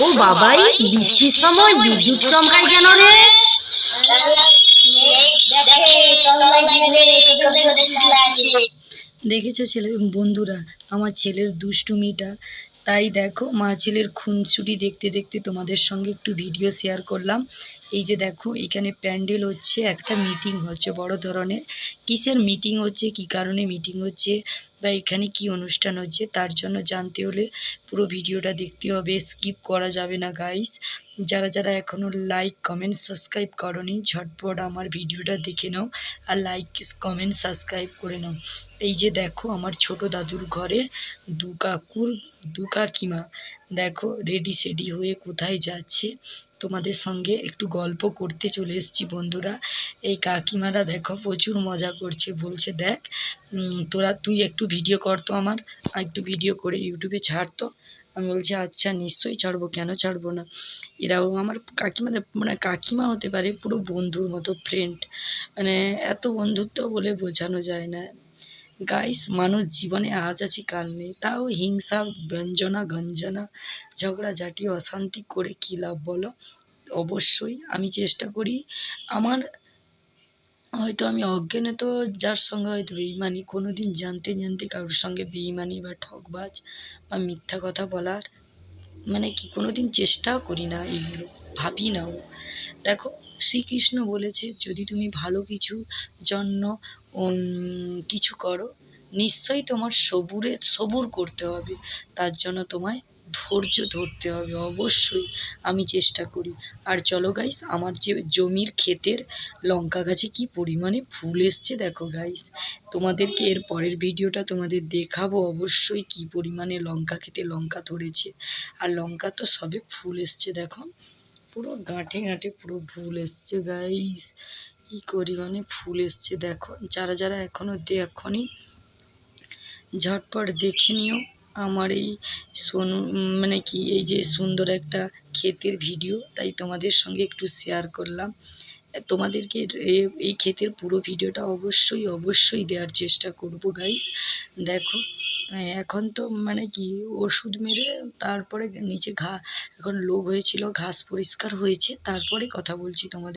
ও বাবাই, বৃষ্টির সময় বিদ্যুৎ চমকায় কেন রে? দেখেছ ছেলে, বন্ধুরা, আমার ছেলের দুষ্টুমিটা? তাই দেখো, মা ছেলের খুনসুটি দেখতে দেখতে তোমাদের সঙ্গে একটু ভিডিও শেয়ার করলাম। এই যে দেখো, এখানে প্যান্ডেল হচ্ছে, একটা মিটিং হচ্ছে, বড় ধরনের। কিসের মিটিং হচ্ছে, কি কারণে মিটিং হচ্ছে, বা এখানে কি অনুষ্ঠান হচ্ছে, তার জন্য জানতে হলে পুরো ভিডিওটা দেখতে হবে স্কিপ করা যাবে না গাইস যারা যারা এখনও লাইক কমেন্ট সাবস্ক্রাইব করনি, ঝটপট আমার ভিডিওটা দেখে নাও, আর লাইক কমেন্ট সাবস্ক্রাইব করে নাও। এই যে দেখো, আমার ছোট দাদুর ঘরে দু কাকুর, দু কাকিমা। দেখো রেডি সেডি হয়ে কোথায় যাচ্ছে। তোমাদের সঙ্গে একটু গল্প করতে চলে এসেছি বন্ধুরা। এই কাকিমারা দেখো প্রচুর মজা করছে, বলছে দেখ তোরা তুই একটু ভিডিও করতো আমার একটু ভিডিও করে ইউটিউবে ছাড়তো আমি বলছি আচ্ছা নিশ্চয়ই ছাড়বো, কেন ছাড়বো না? এরাও আমার কাকিমাদের মানে কাকিমা হতে পারে পুরো বন্ধুর মতো ফ্রেন্ড মানে এত বন্ধুত্ব বলে বোঝানো যায় না। গাইস মানুষ জীবনে আজ আছে, কাল নেই। তাও হিংসা, ব্যঞ্জনা, গঞ্জনা ঝগড়াঝাটি অশান্তি করে কী লাভ বলো? অবশ্যই আমি চেষ্টা করি। আমার হয়তো আমি অজ্ঞানে তো যার সঙ্গে হয়তো বেইমানি কোনো দিন জানতে জানতে কারোর সঙ্গে বেইমানি বা ঠকবাজ বা মিথ্যা কথা বলার মানে কি কোনো দিন চেষ্টাও করি না এইগুলো। ভাবি নাও। দেখো, শ্রীকৃষ্ণ বলেছে, যদি তুমি ভালো কিছু জন্য কিছু করো, নিশ্চয়ই তোমার সবুরে, সবুর করতে হবে। তার জন্য তোমায় ধৈর্য ধরতে হবে, অবশ্যই আমি চেষ্টা করি। আর চলো গাইস আমার যে জমির ক্ষেতের লঙ্কা গাছে কি পরিমাণে ফুল এসছে দেখো গাইস তোমাদেরকে এর পরের ভিডিওটা তোমাদের দেখাবো অবশ্যই কি পরিমাণে লঙ্কা খেতে লঙ্কা ধরেছে। আর লঙ্কা তো সবে ফুল এসছে দেখো। পুরো গাঁটে গাঁটে পুরো ফুল এসছে গাইস কি করি মানে ফুল এসছে, দেখো। যারা যারা এখনও দেখনি ঝটপট দেখে নিও আমার এই সোনু মানে কি, এই যে সুন্দর একটা ক্ষেতের ভিডিও তাই তোমাদের সঙ্গে একটু শেয়ার করলাম। তোমাদেরকে এই ক্ষেতের পুরো ভিডিওটা অবশ্যই অবশ্যই দেওয়ার চেষ্টা করব গাইস দেখো এখন তো মানে কি, ওষুধ মেরে তারপরে নিচে ঘা, এখন লোভ হয়েছিল, ঘাস পরিষ্কার হয়েছে, তারপরে কথা বলছি তোমাদের